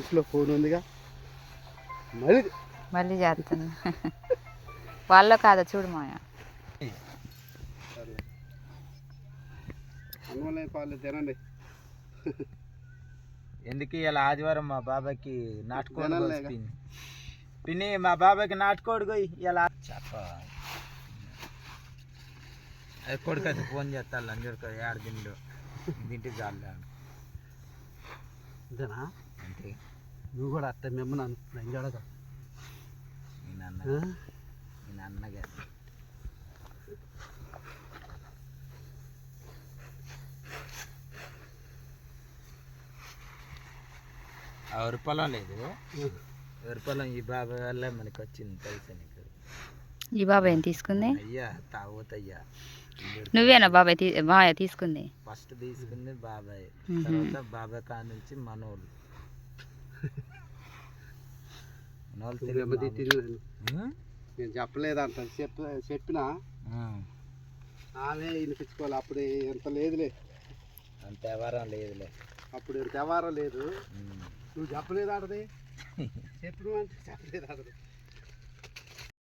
ఇంట్లో ఫోన్ ఉందిగా. మరి మళ్ళీ చేస్తున్నా వాళ్ళో కాదా చూడు మాయ పాలు తినండి. ఎందుకు ఇలా ఆదివారం మా బాబాకి నాటుకోడి పిన్ని. పిన్ని మా బాబాకి నాటుకోడి పోయి ఇలా చెప్ప. అది కొడుకు అది ఫోన్ చేస్తాను లంజోడుకు ఏడు దిండు తింటే చాలు అంతేనా అంతే నువ్వు కూడా అట్ట మేము నన్ను నేను అన్న నేను అన్నగా ఎవరి పొలం లేదు. ఎవరి పొలం ఈ బాబాయ్ వల్ల మనకి వచ్చింది తెలుసా నీకు. ఈ బాబాయ్ ఏం తీసుకుంది? అయ్యా తాగుతయ్యా. నువ్వేనా బాబాయ్ తీ మాయ తీసుకుంది? ఫస్ట్ తీసుకుంది బాబాయ్. తర్వాత బాబాయ్ కాడ నుంచి మనోళ్ళు. నేను చెప్పలేదంట. చెప్ప చెప్పినా. ఆమె వినిపించుకోవాలి. అప్పుడు ఎంత లేదులే. అంత ఎవరం లేదులే. అప్పుడు ఎంత వ్యవహారం లేదు. నువ్వు చెప్పలేదు ఆడది చెప్పిన అంటే చెప్పలేదు ఆడది